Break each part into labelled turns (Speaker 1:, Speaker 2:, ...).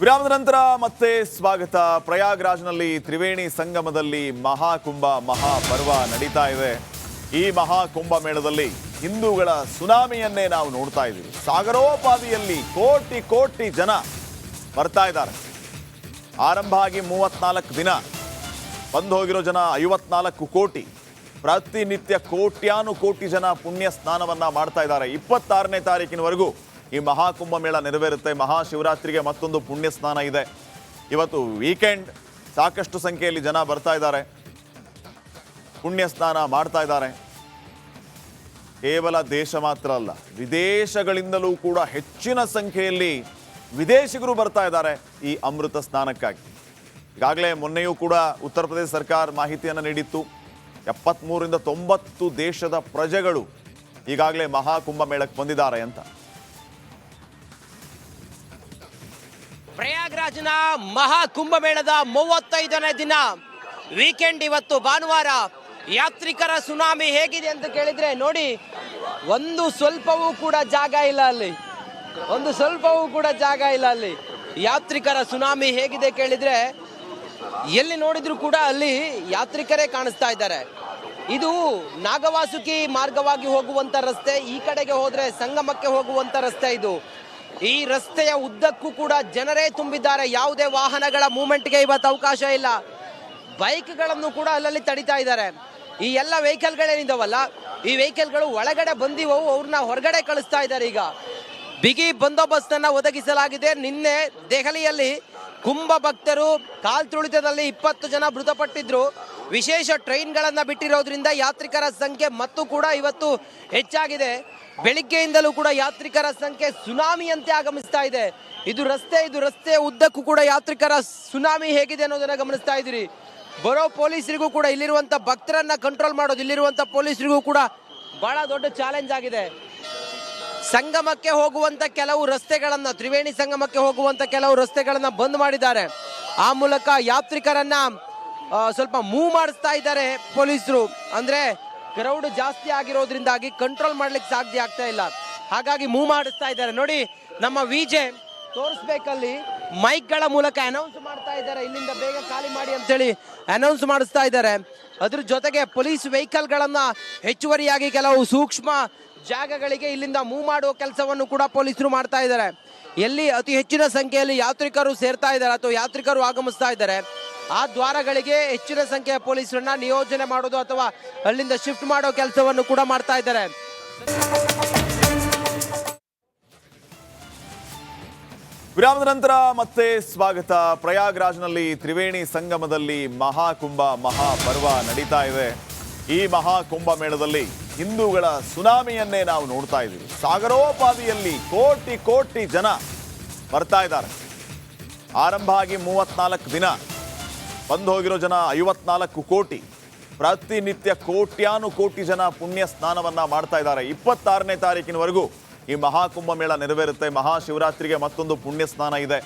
Speaker 1: ವಿರಾಮದ ನಂತರ ಮತ್ತೆ ಸ್ವಾಗತ. ಪ್ರಯಾಗ್ರಾಜ್ನಲ್ಲಿ ತ್ರಿವೇಣಿ ಸಂಗಮದಲ್ಲಿ ಮಹಾಕುಂಭ, ಮಹಾಪರ್ವ ನಡೀತಾ ಇದೆ. ಈ ಮಹಾಕುಂಭ ಮೇಳದಲ್ಲಿ ಹಿಂದೂಗಳ ಸುನಾಮಿಯನ್ನೇ ನಾವು ನೋಡ್ತಾ ಇದ್ದೀವಿ. ಸಾಗರೋಪಾದಿಯಲ್ಲಿ ಕೋಟಿ ಕೋಟಿ ಜನ ಬರ್ತಾ ಇದ್ದಾರೆ. ಆರಂಭ ಆಗಿ ಮೂವತ್ನಾಲ್ಕು ದಿನ. ಬಂದು ಹೋಗಿರೋ ಜನ ಐವತ್ನಾಲ್ಕು ಕೋಟಿ. ಪ್ರತಿನಿತ್ಯ ಕೋಟ್ಯಾನು ಕೋಟಿ ಜನ ಪುಣ್ಯ ಸ್ನಾನವನ್ನು ಮಾಡ್ತಾ ಇದ್ದಾರೆ. ಇಪ್ಪತ್ತಾರನೇ ತಾರೀಕಿನವರೆಗೂ ಈ ಮಹಾಕುಂಭಮೇಳ ನೆರವೇರುತ್ತೆ. ಮಹಾಶಿವರಾತ್ರಿಗೆ ಮತ್ತೊಂದು ಪುಣ್ಯ ಸ್ನಾನ ಇದೆ. ಇವತ್ತು ವೀಕೆಂಡ್ ಸಾಕಷ್ಟು ಸಂಖ್ಯೆಯಲ್ಲಿ ಜನ ಬರ್ತಾ ಇದ್ದಾರೆ. ಪುಣ್ಯ ಸ್ನಾನ ಮಾಡ್ತಾ ಇದ್ದಾರೆ. ಕೇವಲ ದೇಶ ಮಾತ್ರ ಅಲ್ಲ, ವಿದೇಶಗಳಿಂದಲೂ ಕೂಡ ಹೆಚ್ಚಿನ ಸಂಖ್ಯೆಯಲ್ಲಿ ವಿದೇಶಿಗರು ಬರ್ತಾ ಇದ್ದಾರೆ ಈ ಅಮೃತ ಸ್ನಾನಕ್ಕಾಗಿ. ಈಗಾಗಲೇ ಮೊನ್ನೆಯೂ ಕೂಡ ಉತ್ತರ ಪ್ರದೇಶ ಸರ್ಕಾರ ಮಾಹಿತಿಯನ್ನು ನೀಡಿತ್ತು. ಎಪ್ಪತ್ತ್ಮೂರಿಂದ ತೊಂಬತ್ತು ದೇಶದ ಪ್ರಜೆಗಳು ಈಗಾಗಲೇ ಮಹಾಕುಂಭಮೇಳಕ್ಕೆ ಬಂದಿದ್ದಾರೆ ಅಂತ.
Speaker 2: ಪ್ರಯಾಗ್ರಾಜ್ನ ಮಹಾ ಕುಂಭಮೇಳದ ಮೂವತ್ತೈದನೇ ದಿನ. ವೀಕೆಂಡ್ ಇವತ್ತು ಭಾನುವಾರ. ಯಾತ್ರಿಕರ ಸುನಾಮಿ ಹೇಗಿದೆ ಅಂತ ಕೇಳಿದ್ರೆ ನೋಡಿ, ಒಂದು ಸ್ವಲ್ಪವೂ ಕೂಡ ಜಾಗ ಇಲ್ಲ ಅಲ್ಲಿ. ಒಂದು ಸ್ವಲ್ಪವೂ ಕೂಡ ಜಾಗ ಇಲ್ಲ ಅಲ್ಲಿ. ಯಾತ್ರಿಕರ ಸುನಾಮಿ ಹೇಗಿದೆ ಕೇಳಿದ್ರೆ, ಎಲ್ಲಿ ನೋಡಿದ್ರು ಕೂಡ ಅಲ್ಲಿ ಯಾತ್ರಿಕರೇ ಕಾಣಿಸ್ತಾ ಇದ್ದಾರೆ. ಇದು ನಾಗವಾಸುಕಿ ಮಾರ್ಗವಾಗಿ ಹೋಗುವಂತ ರಸ್ತೆ, ಈ ಕಡೆಗೆ ಹೋದ್ರೆ ಸಂಗಮಕ್ಕೆ ಹೋಗುವಂತ ರಸ್ತೆ ಇದು. ಈ ರಸ್ತೆಯ ಉದ್ದಕ್ಕೂ ಕೂಡ ಜನರೇ ತುಂಬಿದ್ದಾರೆ. ಯಾವುದೇ ವಾಹನಗಳ ಮೂಮೆಂಟ್ಗೆ ಇವತ್ತು ಅವಕಾಶ ಇಲ್ಲ. ಬೈಕ್ಗಳನ್ನು ಕೂಡ ಅಲ್ಲಲ್ಲಿ ತಡಿತಾ ಇದ್ದಾರೆ. ಈ ಎಲ್ಲ ವೆಹಿಕಲ್ಗಳೇನಿದಾವಲ್ಲ, ಈ ವೆಹಿಕಲ್ಗಳು ಒಳಗಡೆ ಬಂದಿವವು, ಅವ್ರನ್ನ ಹೊರಗಡೆ ಕಳಿಸ್ತಾ ಇದ್ದಾರೆ ಈಗ. ಬಿಗಿ ಬಂದೋಬಸ್ತ್ ಅನ್ನ ಒದಗಿಸಲಾಗಿದೆ. ನಿನ್ನೆ ದೆಹಲಿಯಲ್ಲಿ ಕುಂಭ ಭಕ್ತರು ಕಾಲ್ ತುಳಿತದಲ್ಲಿ ಇಪ್ಪತ್ತು ಜನ ಮೃತಪಟ್ಟಿದ್ರು. ವಿಶೇಷ ಟ್ರೈನ್ಗಳನ್ನು ಬಿಟ್ಟಿರೋದ್ರಿಂದ ಯಾತ್ರಿಕರ ಸಂಖ್ಯೆ ಮತ್ತು ಕೂಡ ಇವತ್ತು ಹೆಚ್ಚಾಗಿದೆ. ಬೆಳಿಗ್ಗೆಯಿಂದಲೂ ಕೂಡ ಯಾತ್ರಿಕರ ಸಂಖ್ಯೆ ಸುನಾಮಿಯಂತೆ ಆಗಮಿಸ್ತಾ ಇದೆ. ಇದು ರಸ್ತೆ ಇದು ರಸ್ತೆ ಉದ್ದಕ್ಕೂ ಕೂಡ ಯಾತ್ರಿಕರ ಸುನಾಮಿ ಹೇಗಿದೆ ಅನ್ನೋದನ್ನ ಗಮನಿಸ್ತಾ ಇದ್ದೀರಿ. ಬರೋ ಪೊಲೀಸರಿಗೂ ಕೂಡ ಇಲ್ಲಿರುವಂಥ ಭಕ್ತರನ್ನ ಕಂಟ್ರೋಲ್ ಮಾಡೋದು ಇಲ್ಲಿರುವಂಥ ಪೊಲೀಸರಿಗೂ ಕೂಡ ಬಹಳ ದೊಡ್ಡ ಚಾಲೆಂಜ್ ಆಗಿದೆ. ಸಂಗಮಕ್ಕೆ ಹೋಗುವಂತ ಕೆಲವು ರಸ್ತೆಗಳನ್ನ, ತ್ರಿವೇಣಿ ಸಂಗಮಕ್ಕೆ ಹೋಗುವಂತ ಕೆಲವು ರಸ್ತೆಗಳನ್ನ ಬಂದ್ ಮಾಡಿದ್ದಾರೆ. ಆ ಮೂಲಕ ಯಾತ್ರಿಕರನ್ನ ಸ್ವಲ್ಪ ಮೂವ್ ಮಾಡಿಸ್ತಾ ಇದ್ದಾರೆ ಪೊಲೀಸರು. ಅಂದ್ರೆ ಕ್ರೌಡ್ ಜಾಸ್ತಿ ಆಗಿರೋದ್ರಿಂದಾಗಿ ಕಂಟ್ರೋಲ್ ಮಾಡ್ಲಿಕ್ಕೆ ಸಾಧ್ಯ ಆಗ್ತಾ ಇಲ್ಲ. ಹಾಗಾಗಿ ಮೂವ್ ಮಾಡಿಸ್ತಾ ಇದ್ದಾರೆ. ನೋಡಿ, ನಮ್ಮ ವಿಜೆ ತೋರಿಸ್ಬೇಕಲ್ಲಿ. ಮೈಕ್ಗಳ ಮೂಲಕ ಅನೌನ್ಸ್ ಮಾಡ್ತಾ ಇದ್ದಾರೆ. ಇಲ್ಲಿಂದ ಬೇಗ ಖಾಲಿ ಮಾಡಿ ಅಂತೇಳಿ ಅನೌನ್ಸ್ ಮಾಡಿಸ್ತಾ ಇದ್ದಾರೆ. ಅದ್ರ ಜೊತೆಗೆ ಪೊಲೀಸ್ ವೆಹಿಕಲ್ಗಳನ್ನು ಹೆಚ್ಚುವರಿಯಾಗಿ ಕೆಲವು ಸೂಕ್ಷ್ಮ ಜಾಗಗಳಿಗೆ ಇಲ್ಲಿಂದ ಮೂವ್ ಮಾಡುವ ಕೆಲಸವನ್ನು ಕೂಡ ಪೊಲೀಸರು ಮಾಡ್ತಾ ಇದ್ದಾರೆ. ಎಲ್ಲಿ ಅತಿ ಹೆಚ್ಚಿನ ಸಂಖ್ಯೆಯಲ್ಲಿ ಯಾತ್ರಿಕರು ಸೇರ್ತಾ ಇದ್ದಾರೆ ಅಥವಾ ಯಾತ್ರಿಕರು ಆಗಮಿಸ್ತಾ ಇದ್ದಾರೆ. ಆ ದ್ವಾರಗಳಿಗೆ ಹೆಚ್ಚಿನ ಸಂಖ್ಯೆಯ ಪೊಲೀಸರನ್ನ ನಿಯೋಜನೆ ಮಾಡೋದು ಅಥವಾ ಅಲ್ಲಿಂದ ಶಿಫ್ಟ್ ಮಾಡೋ ಕೆಲಸವನ್ನು ಕೂಡ ಮಾಡ್ತಾ ಇದ್ದಾರೆ.
Speaker 1: ವಿರಾಮದ ನಂತರ ಮತ್ತೆ ಸ್ವಾಗತ. ಪ್ರಯಾಗ್ರಾಜ್ನಲ್ಲಿ ತ್ರಿವೇಣಿ ಸಂಗಮದಲ್ಲಿ ಮಹಾಕುಂಭ, ಮಹಾಪರ್ವ ನಡೀತಾ ಇದೆ. ಈ ಮಹಾಕುಂಭ ಮೇಳದಲ್ಲಿ ಹಿಂದೂಗಳ ಸುನಾಮಿಯನ್ನೇ ನಾವು ನೋಡ್ತಾ ಇದ್ದೀವಿ. ಸಾಗರೋಪಾದಿಯಲ್ಲಿ ಕೋಟಿ ಕೋಟಿ ಜನ ಬರ್ತಾ ಇದ್ದಾರೆ. ಆರಂಭ ಆಗಿ ಮೂವತ್ನಾಲ್ಕು ದಿನ. ಬಂದು ಹೋಗಿರೋ ಜನ ಐವತ್ನಾಲ್ಕು ಕೋಟಿ, ಪ್ರತಿನಿತ್ಯ ಕೋಟ್ಯಾನು ಕೋಟಿ ಜನ ಪುಣ್ಯ ಸ್ನಾನವನ್ನ ಮಾಡ್ತಾ ಇದ್ದಾರೆ. ಇಪ್ಪತ್ತಾರನೇ ತಾರೀಕಿನವರೆಗೂ ಈ ಮಹಾಕುಂಭ ಮೇಳ ನೆರವೇರುತ್ತೆ. ಮಹಾಶಿವರಾತ್ರಿಗೆ ಮತ್ತೊಂದು ಪುಣ್ಯ ಸ್ನಾನ ಇದೆ.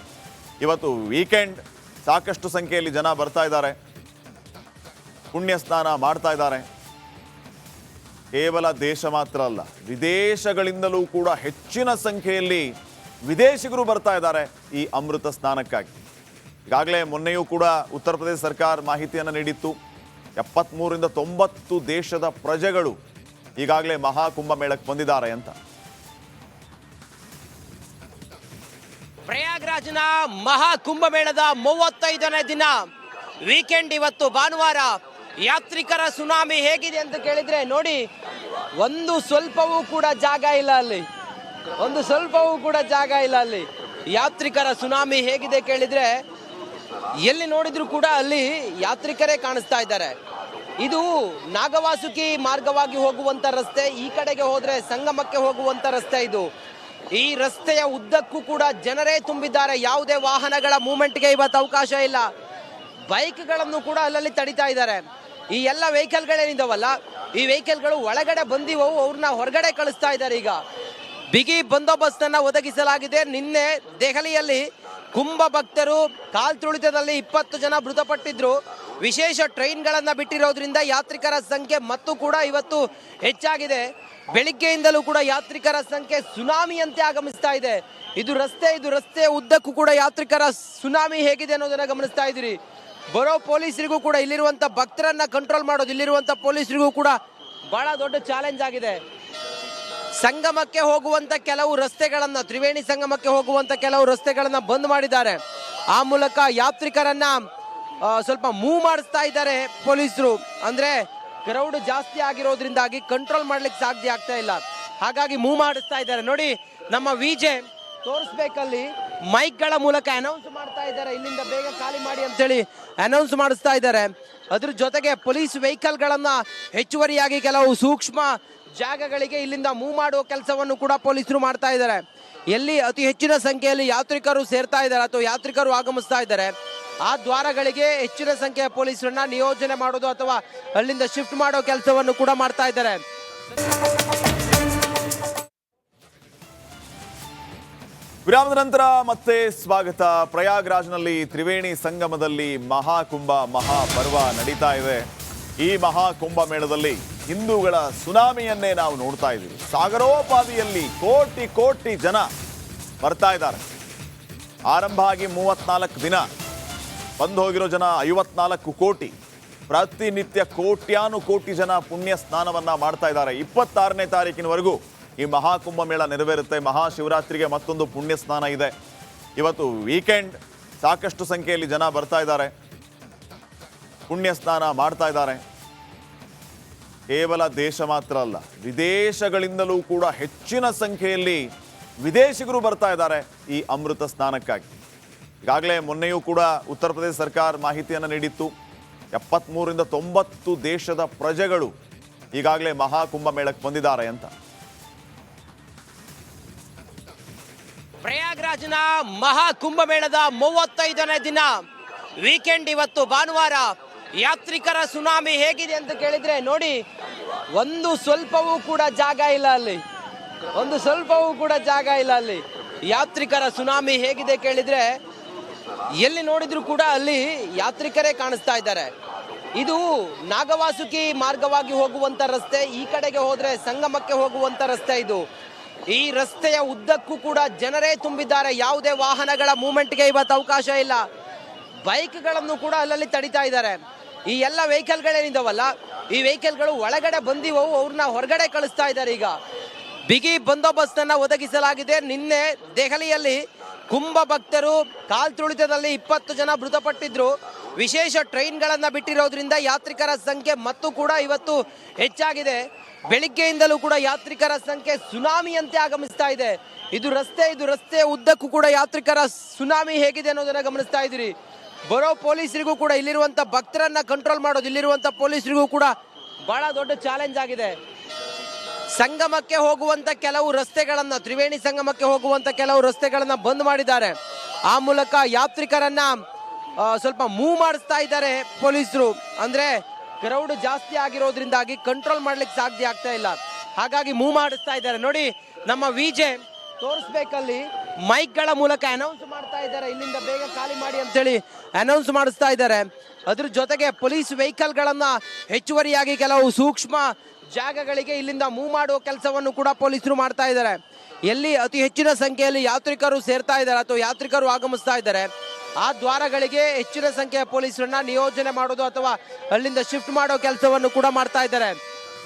Speaker 1: ಇವತ್ತು ವೀಕೆಂಡ್, ಸಾಕಷ್ಟು ಸಂಖ್ಯೆಯಲ್ಲಿ ಜನ ಬರ್ತಾ ಇದ್ದಾರೆ. ಪುಣ್ಯ ಸ್ನಾನ ಮಾಡ್ತಾ ಇದ್ದಾರೆ. ಕೇವಲ ದೇಶ ಮಾತ್ರ ಅಲ್ಲ, ವಿದೇಶಗಳಿಂದಲೂ ಕೂಡ ಹೆಚ್ಚಿನ ಸಂಖ್ಯೆಯಲ್ಲಿ ವಿದೇಶಿಗರು ಬರ್ತಾ ಇದ್ದಾರೆ ಈ ಅಮೃತ ಸ್ನಾನಕ್ಕಾಗಿ. ಈಗಾಗಲೇ ಮೊನ್ನೆಯೂ ಕೂಡ ಉತ್ತರ ಪ್ರದೇಶ ಸರ್ಕಾರ ಮಾಹಿತಿಯನ್ನು ನೀಡಿತ್ತು. ಎಪ್ಪತ್ಮೂರರಿಂದ ತೊಂಬತ್ತು ದೇಶದ ಪ್ರಜೆಗಳು ಈಗಾಗಲೇ ಮಹಾಕುಂಭ ಮೇಳಕ್ಕೆ ಬಂದಿದ್ದಾರೆ ಅಂತ.
Speaker 2: ಪ್ರಯಾಗ್ರಾಜ್ನ ಮಹಾ ಕುಂಭಮೇಳದ ಮೂವತ್ತೈದನೇ ದಿನ ವೀಕೆಂಡ್ ಇವತ್ತು ಭಾನುವಾರ ಯಾತ್ರಿಕರ ಸುನಾಮಿ ಹೇಗಿದೆ ಅಂತ ಕೇಳಿದ್ರೆ ನೋಡಿ, ಒಂದು ಸ್ವಲ್ಪವೂ ಕೂಡ ಜಾಗ ಇಲ್ಲ ಅಲ್ಲಿ. ಒಂದು ಸ್ವಲ್ಪವೂ ಕೂಡ ಜಾಗ ಇಲ್ಲ ಅಲ್ಲಿ. ಯಾತ್ರಿಕರ ಸುನಾಮಿ ಹೇಗಿದೆ ಕೇಳಿದ್ರೆ ಎಲ್ಲಿ ನೋಡಿದ್ರು ಕೂಡ ಅಲ್ಲಿ ಯಾತ್ರಿಕರೇ ಕಾಣಿಸ್ತಾ ಇದ್ದಾರೆ. ಇದು ನಾಗವಾಸುಕಿ ಮಾರ್ಗವಾಗಿ ಹೋಗುವಂತ ರಸ್ತೆ, ಈ ಕಡೆಗೆ ಹೋದ್ರೆ ಸಂಗಮಕ್ಕೆ ಹೋಗುವಂತ ರಸ್ತೆ ಇದು. ಈ ರಸ್ತೆಯ ಉದ್ದಕ್ಕೂ ಕೂಡ ಜನರೇ ತುಂಬಿದ್ದಾರೆ. ಯಾವುದೇ ವಾಹನಗಳ ಮೂವ್ಮೆಂಟ್ಗೆ ಇವತ್ತು ಅವಕಾಶ ಇಲ್ಲ. ಬೈಕ್ಗಳನ್ನು ಕೂಡ ಅಲ್ಲಲ್ಲಿ ತಡಿತಾ ಇದ್ದಾರೆ. ಈ ಎಲ್ಲ ವೆಹಿಕಲ್ಗಳೇನಿದಾವಲ್ಲ, ಈ ವೆಹಿಕಲ್ಗಳು ಒಳಗಡೆ ಬಂದಿವವು, ಅವ್ರನ್ನ ಹೊರಗಡೆ ಕಳಿಸ್ತಾ ಇದ್ದಾರೆ ಈಗ. ಬಿಗಿ ಬಂದೋಬಸ್ತನ್ನು ಒದಗಿಸಲಾಗಿದೆ. ನಿನ್ನೆ ದೆಹಲಿಯಲ್ಲಿ ಕುಂಭ ಭಕ್ತರು ಕಾಲ್ ತುಳಿತದಲ್ಲಿ ಇಪ್ಪತ್ತು ಜನ ಮೃತಪಟ್ಟಿದ್ರು. ವಿಶೇಷ ಟ್ರೈನ್ಗಳನ್ನ ಬಿಟ್ಟಿರೋದ್ರಿಂದ ಯಾತ್ರಿಕರ ಸಂಖ್ಯೆ ಮತ್ತು ಕೂಡ ಇವತ್ತು ಹೆಚ್ಚಾಗಿದೆ. ಬೆಳಿಗ್ಗೆಯಿಂದಲೂ ಕೂಡ ಯಾತ್ರಿಕರ ಸಂಖ್ಯೆ ಸುನಾಮಿಯಂತೆ ಆಗಮಿಸ್ತಾ ಇದೆ. ಇದು ರಸ್ತೆ ಇದು ರಸ್ತೆ ಉದ್ದಕ್ಕೂ ಕೂಡ ಯಾತ್ರಿಕರ ಸುನಾಮಿ ಹೇಗಿದೆ ಅನ್ನೋದನ್ನ ಗಮನಿಸ್ತಾ ಇದ್ದೀರಿ. ಬರೋ ಪೊಲೀಸರಿಗೂ ಕೂಡ ಇಲ್ಲಿರುವಂತ ಭಕ್ತರನ್ನ ಕಂಟ್ರೋಲ್ ಮಾಡೋದು ಇಲ್ಲಿರುವಂತ ಪೊಲೀಸರಿಗೂ ಕೂಡ ಬಹಳ ದೊಡ್ಡ ಚಾಲೆಂಜ್ ಆಗಿದೆ. ಸಂಗಮಕ್ಕೆ ಹೋಗುವಂತ ಕೆಲವು ರಸ್ತೆಗಳನ್ನ, ತ್ರಿವೇಣಿ ಸಂಗಮಕ್ಕೆ ಹೋಗುವಂತ ಕೆಲವು ರಸ್ತೆಗಳನ್ನ ಬಂದ್ ಮಾಡಿದ್ದಾರೆ. ಆ ಮೂಲಕ ಯಾತ್ರಿಕರನ್ನ ಸ್ವಲ್ಪ ಮೂವ್ ಮಾಡಿಸ್ತಾ ಇದ್ದಾರೆ ಪೊಲೀಸರು. ಅಂದ್ರೆ ಕ್ರೌಡ್ ಜಾಸ್ತಿ ಆಗಿರೋದ್ರಿಂದಾಗಿ ಕಂಟ್ರೋಲ್ ಮಾಡ್ಲಿಕ್ಕೆ ಸಾಧ್ಯ ಆಗ್ತಾ ಇಲ್ಲ. ಹಾಗಾಗಿ ಮೂವ್ ಮಾಡಿಸ್ತಾ ಇದ್ದಾರೆ. ನೋಡಿ, ನಮ್ಮ ವಿಜೆ ತೋರಿಸ್ಬೇಕಲ್ಲಿ. ಮೈಕ್ಗಳ ಮೂಲಕ ಅನೌನ್ಸ್ ಮಾಡ್ತಾ ಇದ್ದಾರೆ. ಇಲ್ಲಿಂದ ಬೇಗ ಖಾಲಿ ಮಾಡಿ ಅಂತೇಳಿ ಅನೌನ್ಸ್ ಮಾಡಿಸ್ತಾ ಇದ್ದಾರೆ. ಅದ್ರ ಜೊತೆಗೆ ಪೊಲೀಸ್ ವೆಹಿಕಲ್ಗಳನ್ನು ಹೆಚ್ಚುವರಿಯಾಗಿ ಕೆಲವು ಸೂಕ್ಷ್ಮ ಜಾಗಗಳಿಗೆ ಇಲ್ಲಿಂದ ಮೂವ್ ಮಾಡುವ ಕೆಲಸವನ್ನು ಕೂಡ ಪೊಲೀಸರು ಮಾಡ್ತಾ ಇದ್ದಾರೆ. ಎಲ್ಲಿ ಅತಿ ಹೆಚ್ಚಿನ ಸಂಖ್ಯೆಯಲ್ಲಿ ಯಾತ್ರಿಕರು ಸೇರ್ತಾ ಇದ್ದಾರೆ ಅಥವಾ ಯಾತ್ರಿಕರು ಆಗಮಿಸ್ತಾ ಇದ್ದಾರೆ, ಆ ದ್ವಾರಗಳಿಗೆ ಹೆಚ್ಚಿನ ಸಂಖ್ಯೆಯ ಪೊಲೀಸರನ್ನ ನಿಯೋಜನೆ ಮಾಡೋದು ಅಥವಾ ಅಲ್ಲಿಂದ ಶಿಫ್ಟ್ ಮಾಡೋ ಕೆಲಸವನ್ನು ಕೂಡ ಮಾಡ್ತಾ ಇದ್ದಾರೆ.
Speaker 1: ವಿರಾಮದ ನಂತರ ಮತ್ತೆ ಸ್ವಾಗತ. ಪ್ರಯಾಗ್ರಾಜ್ನಲ್ಲಿ ತ್ರಿವೇಣಿ ಸಂಗಮದಲ್ಲಿ ಮಹಾಕುಂಭ, ಮಹಾಪರ್ವ ನಡೀತಾ ಇದೆ. ಈ ಮಹಾಕುಂಭ ಮೇಳದಲ್ಲಿ ಹಿಂದೂಗಳ ಸುನಾಮಿಯನ್ನೇ ನಾವು ನೋಡ್ತಾ ಇದ್ದೀವಿ. ಸಾಗರೋಪಾದಿಯಲ್ಲಿ ಕೋಟಿ ಕೋಟಿ ಜನ ಬರ್ತಾ ಇದ್ದಾರೆ. ಆರಂಭ ಆಗಿ ಮೂವತ್ನಾಲ್ಕು ದಿನ. ಬಂದು ಹೋಗಿರೋ ಜನ ಐವತ್ನಾಲ್ಕು ಕೋಟಿ. ಪ್ರತಿನಿತ್ಯ ಕೋಟ್ಯಾನು ಕೋಟಿ ಜನ ಪುಣ್ಯ ಸ್ನಾನವನ್ನು ಮಾಡ್ತಾ ಇದ್ದಾರೆ. ಇಪ್ಪತ್ತಾರನೇ ತಾರೀಕಿನವರೆಗೂ ಈ ಮಹಾಕುಂಭ ಮೇಳ ನೆರವೇರುತ್ತೆ. ಮಹಾಶಿವರಾತ್ರಿಗೆ ಮತ್ತೊಂದು ಪುಣ್ಯ ಸ್ನಾನ ಇದೆ. ಇವತ್ತು ವೀಕೆಂಡ್ ಸಾಕಷ್ಟು ಸಂಖ್ಯೆಯಲ್ಲಿ ಜನ ಬರ್ತಾ ಇದ್ದಾರೆ. ಪುಣ್ಯ ಸ್ನಾನ ಮಾಡ್ತಾ ಇದ್ದಾರೆ. ಕೇವಲ ದೇಶ ಮಾತ್ರ ಅಲ್ಲ, ವಿದೇಶಗಳಿಂದಲೂ ಕೂಡ ಹೆಚ್ಚಿನ ಸಂಖ್ಯೆಯಲ್ಲಿ ವಿದೇಶಿಗರು ಬರ್ತಾ ಇದ್ದಾರೆ ಈ ಅಮೃತ ಸ್ನಾನಕ್ಕಾಗಿ. ಈಗಾಗಲೇ ಮೊನ್ನೆಯೂ ಕೂಡ ಉತ್ತರ ಪ್ರದೇಶ ಸರ್ಕಾರ ಮಾಹಿತಿಯನ್ನು ನೀಡಿತ್ತು. ಎಪ್ಪತ್ತ್ಮೂರಿಂದ ತೊಂಬತ್ತು ದೇಶದ ಪ್ರಜೆಗಳು ಈಗಾಗಲೇ ಮಹಾಕುಂಭ ಮೇಳಕ್ಕೆ ಬಂದಿದ್ದಾರೆ ಅಂತ.
Speaker 2: ಪ್ರಯಾಗ್ರಾಜ್ನ ಮಹಾ ಕುಂಭಮೇಳದ ಮೂವತ್ತೈದನೇ ದಿನ ವೀಕೆಂಡ್ ಇವತ್ತು ಭಾನುವಾರ ಯಾತ್ರಿಕರ ಸುನಾಮಿ ಹೇಗಿದೆ ಅಂತ ಕೇಳಿದ್ರೆ ನೋಡಿ, ಒಂದು ಸ್ವಲ್ಪವೂ ಕೂಡ ಜಾಗ ಇಲ್ಲ ಅಲ್ಲಿ. ಒಂದು ಸ್ವಲ್ಪವೂ ಕೂಡ ಜಾಗ ಇಲ್ಲ ಅಲ್ಲಿ. ಯಾತ್ರಿಕರ ಸುನಾಮಿ ಹೇಗಿದೆ ಕೇಳಿದ್ರೆ, ಎಲ್ಲಿ ನೋಡಿದ್ರು ಕೂಡ ಅಲ್ಲಿ ಯಾತ್ರಿಕರೇ ಕಾಣಿಸ್ತಾ ಇದ್ದಾರೆ. ಇದು ನಾಗವಾಸುಕಿ ಮಾರ್ಗವಾಗಿ ಹೋಗುವಂತ ರಸ್ತೆ, ಈ ಕಡೆಗೆ ಹೋದ್ರೆ ಸಂಗಮಕ್ಕೆ ಹೋಗುವಂತ ರಸ್ತೆ ಇದು. ಈ ರಸ್ತೆಯ ಉದ್ದಕ್ಕೂ ಕೂಡ ಜನರೇ ತುಂಬಿದ್ದಾರೆ. ಯಾವುದೇ ವಾಹನಗಳ ಮೂಮೆಂಟ್ಗೆ ಇವತ್ತು ಅವಕಾಶ ಇಲ್ಲ. ಬೈಕ್ಗಳನ್ನು ಕೂಡ ಅಲ್ಲಲ್ಲಿ ತಡಿತಾ ಇದ್ದಾರೆ. ಈ ಎಲ್ಲ ವೆಹಿಕಲ್ಗಳೇನಿದಾವಲ್ಲ, ಈ ವೆಹಿಕಲ್ಗಳು ಒಳಗಡೆ ಬಂದಿವವು, ಅವ್ರನ್ನ ಹೊರಗಡೆ ಕಳಿಸ್ತಾ ಇದ್ದಾರೆ ಈಗ. ಬಿಗಿ ಬಂದೋಬಸ್ತ್ ಅನ್ನ ಒದಗಿಸಲಾಗಿದೆ. ನಿನ್ನೆ ದೆಹಲಿಯಲ್ಲಿ ಕುಂಭ ಭಕ್ತರು ಕಾಲ್ ತುಳಿತದಲ್ಲಿ ಇಪ್ಪತ್ತು ಜನ ಮೃತಪಟ್ಟಿದ್ರು. ವಿಶೇಷ ಟ್ರೈನ್ಗಳನ್ನು ಬಿಟ್ಟಿರೋದ್ರಿಂದ ಯಾತ್ರಿಕರ ಸಂಖ್ಯೆ ಮತ್ತು ಕೂಡ ಇವತ್ತು ಹೆಚ್ಚಾಗಿದೆ. ಬೆಳಿಗ್ಗೆಯಿಂದಲೂ ಕೂಡ ಯಾತ್ರಿಕರ ಸಂಖ್ಯೆ ಸುನಾಮಿಯಂತೆ ಆಗಮಿಸ್ತಾ ಇದೆ. ಇದು ರಸ್ತೆ ಇದು ರಸ್ತೆ ಉದ್ದಕ್ಕೂ ಕೂಡ ಯಾತ್ರಿಕರ ಸುನಾಮಿ ಹೇಗಿದೆ ಅನ್ನೋದನ್ನ ಗಮನಿಸ್ತಾ ಇದ್ದೀರಿ. ಬರೋ ಪೊಲೀಸರಿಗೂ ಕೂಡ ಇಲ್ಲಿರುವಂತ ಭಕ್ತರನ್ನ ಕಂಟ್ರೋಲ್ ಮಾಡೋದು, ಇಲ್ಲಿರುವಂತ ಪೊಲೀಸರಿಗೂ ಕೂಡ ಬಹಳ ದೊಡ್ಡ ಚಾಲೆಂಜ್ ಆಗಿದೆ. ಸಂಗಮಕ್ಕೆ ಹೋಗುವಂತ ಕೆಲವು ರಸ್ತೆಗಳನ್ನು, ತ್ರಿವೇಣಿ ಸಂಗಮಕ್ಕೆ ಹೋಗುವಂತ ಕೆಲವು ರಸ್ತೆಗಳನ್ನು ಬಂದ್ ಮಾಡಿದ್ದಾರೆ. ಆ ಮೂಲಕ ಯಾತ್ರಿಕರನ್ನ ಸ್ವಲ್ಪ ಮೂವ್ ಮಾಡಿಸ್ತಾ ಇದ್ದಾರೆ ಪೊಲೀಸರು. ಅಂದ್ರೆ ಕ್ರೌಡ್ ಜಾಸ್ತಿ ಆಗಿರೋದ್ರಿಂದಾಗಿ ಕಂಟ್ರೋಲ್ ಮಾಡ್ಲಿಕ್ಕೆ ಸಾಧ್ಯ ಆಗ್ತಾ ಇಲ್ಲ. ಹಾಗಾಗಿ ಮೂವ್ ಮಾಡಿಸ್ತಾ ಇದ್ದಾರೆ. ನೋಡಿ, ನಮ್ಮ ವಿಜೆ ತೋರಿಸ್ಬೇಕಲ್ಲಿ. ಮೈಕ್ಗಳ ಮೂಲಕ ಅನೌನ್ಸ್ ಮಾಡ್ತಾ ಇದ್ದಾರೆ. ಇಲ್ಲಿಂದ ಬೇಗ ಖಾಲಿ ಮಾಡಿ ಅಂತೇಳಿ ಅನೌನ್ಸ್ ಮಾಡಿಸ್ತಾ ಇದ್ದಾರೆ. ಅದ್ರ ಜೊತೆಗೆ ಪೊಲೀಸ್ ವೆಹಿಕಲ್ಗಳನ್ನು ಹೆಚ್ಚುವರಿಯಾಗಿ ಕೆಲವು ಸೂಕ್ಷ್ಮ ಜಾಗಗಳಿಗೆ ಇಲ್ಲಿಂದ ಮೂವ್ ಮಾಡುವ ಕೆಲಸವನ್ನು ಕೂಡ ಪೊಲೀಸರು ಮಾಡ್ತಾ ಇದ್ದಾರೆ. ಎಲ್ಲಿ ಅತಿ ಹೆಚ್ಚಿನ ಸಂಖ್ಯೆಯಲ್ಲಿ ಯಾತ್ರಿಕರು ಸೇರ್ತಾ ಇದ್ದಾರೆ ಅಥವಾ ಯಾತ್ರಿಕರು ಆಗಮಿಸ್ತಾ ಇದ್ದಾರೆ. ಆ ದ್ವಾರಗಳಿಗೆ ಹೆಚ್ಚಿನ ಸಂಖ್ಯೆಯ ಪೊಲೀಸರನ್ನ ನಿಯೋಜನೆ ಮಾಡೋದು ಅಥವಾ ಅಲ್ಲಿಂದ ಶಿಫ್ಟ್ ಮಾಡೋ ಕೆಲಸವನ್ನು ಕೂಡ ಮಾಡ್ತಾ ಇದ್ದಾರೆ.